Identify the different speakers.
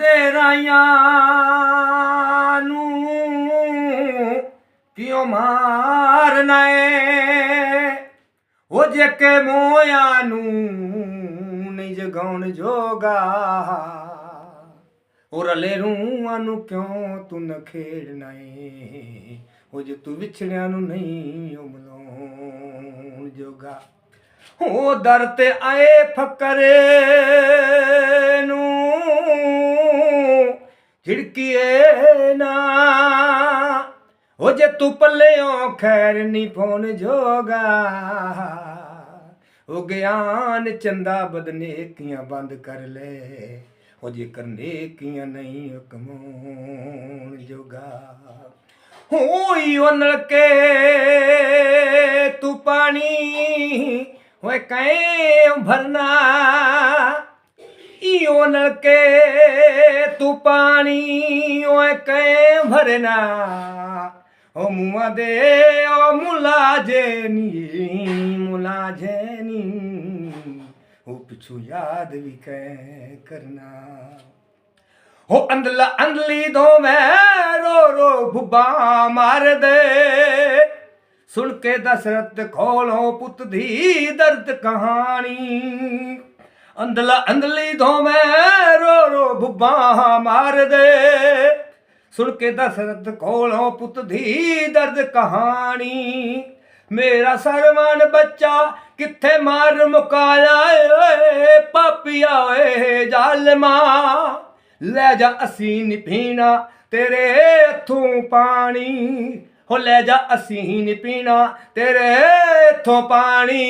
Speaker 1: ਦੇ ਨੂੰ ਕਿਉਂ ਮਾਰਨਾ ਏ? ਉਹ ਜੇ ਕੇ ਮੋਇਆ ਨੂੰ ਨਹੀਂ ਜਗਾਉਣ ਜੋਗਾ, ਉਹ ਰਲੇ ਰੂਹਾਂ ਨੂੰ ਕਿਉਂ ਤੂੰ ਨ ਖੇਡਣਾ ਏ? ਉਹ ਜੇ ਤੂੰ ਵਿਛੜਿਆਂ ਨੂੰ ਨਹੀਂ ਉਹ ਮਲਾਉਣ ਜੋਗਾ ਹੋ ਦਰ ਤੇ ਆਏ ਫਕਰੇ ਝਿੜਕੀਏ ਨਾ। ਹੋ ਜੇ ਤੂੰ ਪੱਲਿਓਂ ਖੈਰ ਨਹੀਂ ਫੋਨ ਜੋਗਾ, ਉਹ ਗਿਆਨ ਚੰਦਾ ਬਦਨੇਕੀਆਂ ਬੰਦ ਕਰ ਲੈ। ਉਹ ਜੇ ਕਰਨੇ ਨਹੀਂ ਕਮਾਉਣ ਜੋਗਾ ਹੋਈ ਉਹ ਨਲਕੇ ਤੂੰ ਪਾਣੀ ਹੋਏ ਕੈ ਭਰਨਾ ਈਓ ਨਲਕੇ, ਤੂੰ ਪਾਣੀ ਓਏ ਕੈ ਭਰਨਾ। ਓ ਮੂਆ ਦੇ, ਓ ਮੁਲਾ ਜੇ ਨੀ ਮੁਲਾ ਜੇ ਨੀ ਉਹ ਪਿਛੂ ਯਾਦ ਵੀ ਕੈ ਕਰਨਾ। ਹੋ ਅੰਦਲਾ ਅੰਦਲੀ ਦੋਵੇਂ ਰੋ ਰੋ ਭੁੱਬਾ ਮਾਰ ਦੇ। ਸੁਣ ਕੇ ਦਸਰਤ ਖੋਲੋ ਪੁੱਤ ਦੀ ਦਰਦ ਕਹਾਣੀ। ਅੰਦਲਾ ਅੰਦਲੀ ਦੋਵੇਂ ਰੋ ਰੋ ਭੁੱਬਾ ਮਾਰ ਦੇ। ਸੁਣ ਕੇ ਦਸਰਤ ਕੋਲੋਂ ਪੁੱਤ ਦੀ ਦਰਦ ਕਹਾਣੀ। ਮੇਰਾ ਸਰਵਣ ਬੱਚਾ ਕਿੱਥੇ ਮਾਰ ਮੁਕਾਇਆ ਓਏ ਪਾਪੀਆ ਓਏ ਜ਼ਾਲਮਾ। ਲੈ ਜਾ ਅਸੀਂ ਨੀ ਪੀਣਾ ਤੇਰੇ ਹੱਥੋਂ ਪਾਣੀ। ਹੋ ਲੈ ਜਾ ਅਸੀਂ ਨੀ ਪੀਣਾ ਤੇਰੇ ਹੱਥੋਂ ਪਾਣੀ।